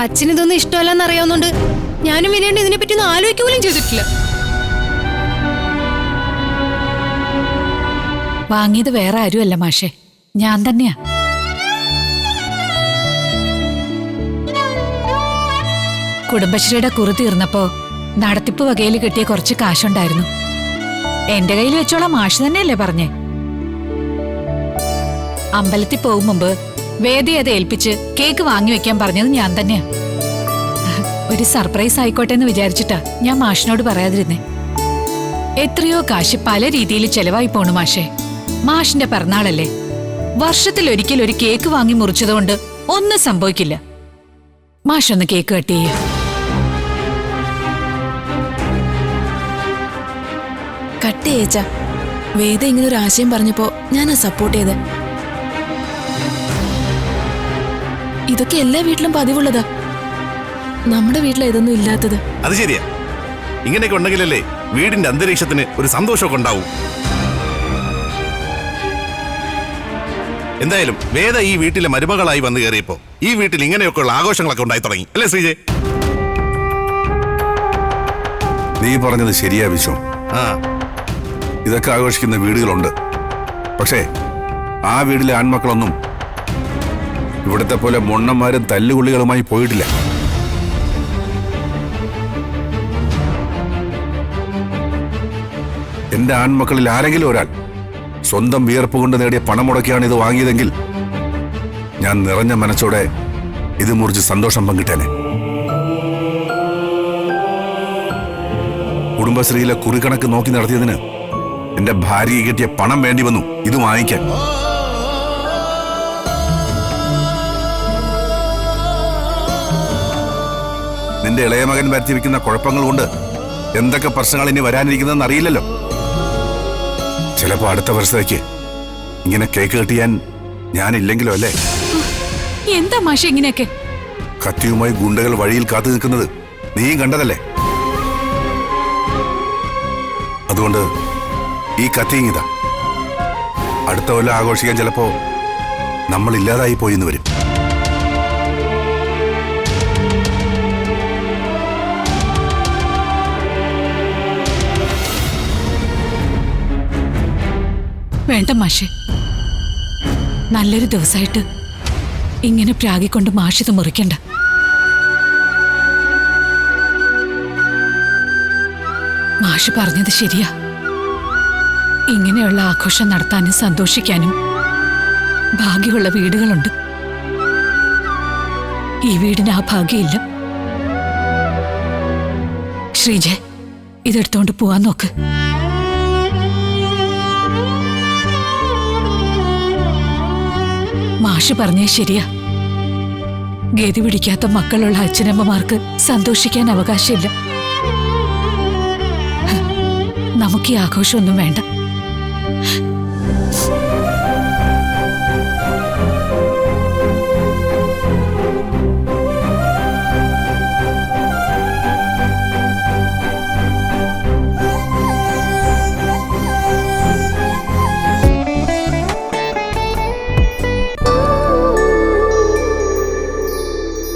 അച്ഛന് ഇതൊന്നും ഇഷ്ടമല്ലെന്ന് അറിയാവുന്നോണ്ട് ഞാനും വിനയുണ്ട് ഇതിനെപ്പറ്റി ഒന്നും ആലോചിക്കുക പോലും ചെയ്തിട്ടില്ല. വാങ്ങിയത് വേറെ ആരുമല്ല മാഷെ. ഞാൻ തന്നെയാ. കുടുംബശ്രീയുടെ കുറി തീർന്നപ്പോ നടത്തിപ്പ് വകയിൽ കിട്ടിയ കുറച്ച് കാശുണ്ടായിരുന്നു. എന്റെ കയ്യിൽ വെച്ചോളാം മാഷ് തന്നെയല്ലേ പറഞ്ഞേ. അമ്പലത്തിൽ പോകും മുമ്പ് വേദി അത് ഏൽപ്പിച്ച് കേക്ക് വാങ്ങി വെക്കാൻ പറഞ്ഞത് ഞാൻ തന്നെയാ. ഒരു സർപ്രൈസ് ആയിക്കോട്ടെ എന്ന് വിചാരിച്ചിട്ടാ ഞാൻ മാഷിനോട് പറയാതിരുന്നേ. എത്രയോ കാശ് പല രീതിയിൽ ചെലവായി പോണു മാഷേ. മാഷിന്റെ പിറന്നാളല്ലേ. വർഷത്തിൽ ഒരിക്കൽ ഒരു കേക്ക് വാങ്ങി മുറിച്ചതുകൊണ്ട് ഒന്നും സംഭവിക്കില്ല. മാഷൊന്ന് കേക്ക് കട്ട് ചെയ്യ. കട്ട് ചെയ്യച്ച വേദ ഇങ്ങനെ ഒരു ആശയം പറഞ്ഞപ്പോ ഞാനാ സപ്പോർട്ട് ചെയ്ത്. ഇതൊക്കെ എല്ലാ വീട്ടിലും പതിവുള്ളതാ. നമ്മുടെ വീട്ടിലെ ഇതൊന്നും ഇല്ലാത്തത്. അത് ശരിയാ. ഇങ്ങനെയൊക്കെ ഉണ്ടെങ്കിലല്ലേ വീടിന്റെ അന്തരീക്ഷത്തിന് ഒരു സന്തോഷമൊക്കെ ഉണ്ടാവും. എന്തായാലും വേദ ഈ വീട്ടിലെ മരുമകളായി വന്നു കയറിയപ്പോ ഈ വീട്ടിൽ ഇങ്ങനെയൊക്കെയുള്ള ആഘോഷങ്ങളൊക്കെ ഉണ്ടായി തുടങ്ങി. അല്ലേ ശ്രീജയ് നീ പറഞ്ഞത് ശരിയാ വിശ്വം. ആ. ഇതൊക്കെ ആഘോഷിക്കുന്ന വീടുകളുണ്ട്. പക്ഷേ ആ വീട്ടിലെ ആൺമക്കളൊന്നും ഇവിടുത്തെ പോലെ മൊണ്ണന്മാരും തല്ലുകുള്ളികളുമായി പോയിട്ടില്ല. എന്റെ ആൺമക്കളിൽ ആരെങ്കിലും ഒരാൾ സ്വന്തം വിയർപ്പ് കൊണ്ട് നേടിയ പണം മുടക്കിയാണ് ഇത് വാങ്ങിയതെങ്കിൽ ഞാൻ നിറഞ്ഞ മനസ്സോടെ ഇത് മുറിച്ച് സന്തോഷം പങ്കിട്ടേനെ. കുടുംബശ്രീയിലെ കുറിക്കണക്ക് നോക്കി നടത്തിയതിന് എന്റെ ഭാര്യയ്ക്ക് കിട്ടിയ പണം വേണ്ടി വന്നു ഇത് വാങ്ങിക്കാൻ. നിന്റെ ഇളയ മകൻ വരുത്തി വെക്കുന്ന കുഴപ്പങ്ങൾ കൊണ്ട് എന്തൊക്കെ പ്രശ്നങ്ങൾ ഇനി വരാനിരിക്കുന്നതെന്ന് അറിയില്ലല്ലോ. ചിലപ്പോ അടുത്ത വർഷത്തേക്ക് ഇങ്ങനെ കേക്ക് കെട്ടിയാൻ ഞാനില്ലെങ്കിലോ അല്ലേ? എന്താ മാഷ ഇങ്ങനെയൊക്കെ? കത്തിയുമായി ഗുണ്ടകൾ വഴിയിൽ കാത്തു നിൽക്കുന്നത് നീയും കണ്ടതല്ലേ? അതുകൊണ്ട് ഈ കത്തിയും ഇതാ അടുത്ത കൊല്ലം ആഘോഷിക്കാൻ ചിലപ്പോ നമ്മൾ ഇല്ലാതായി പോയി എന്ന് വരും. വേണ്ട മാഷെ. നല്ലൊരു ദിവസമായിട്ട് ഇങ്ങനെ പ്രാഗിക്കൊണ്ട് മാഷിത് മുറിക്കണ്ട. മാഷ് പറഞ്ഞത് ശരിയാ. ഇങ്ങനെയുള്ള ആഘോഷം നടത്താനും സന്തോഷിക്കാനും ഭാഗ്യമുള്ള വീടുകളുണ്ട്. ഈ വീടിന് ആ ഭാഗ്യമില്ല. ശ്രീജെ ഇതെടുത്തോണ്ട് പോവാൻ നോക്ക്. മാഷ് പറഞ്ഞേ ശരിയാ. ഗതി പിടിക്കാത്ത മക്കളുള്ള അച്ഛനമ്മമാർക്ക് സന്തോഷിക്കാൻ അവകാശമില്ല. നമുക്ക് ഈ ആഘോഷമൊന്നും വേണ്ട.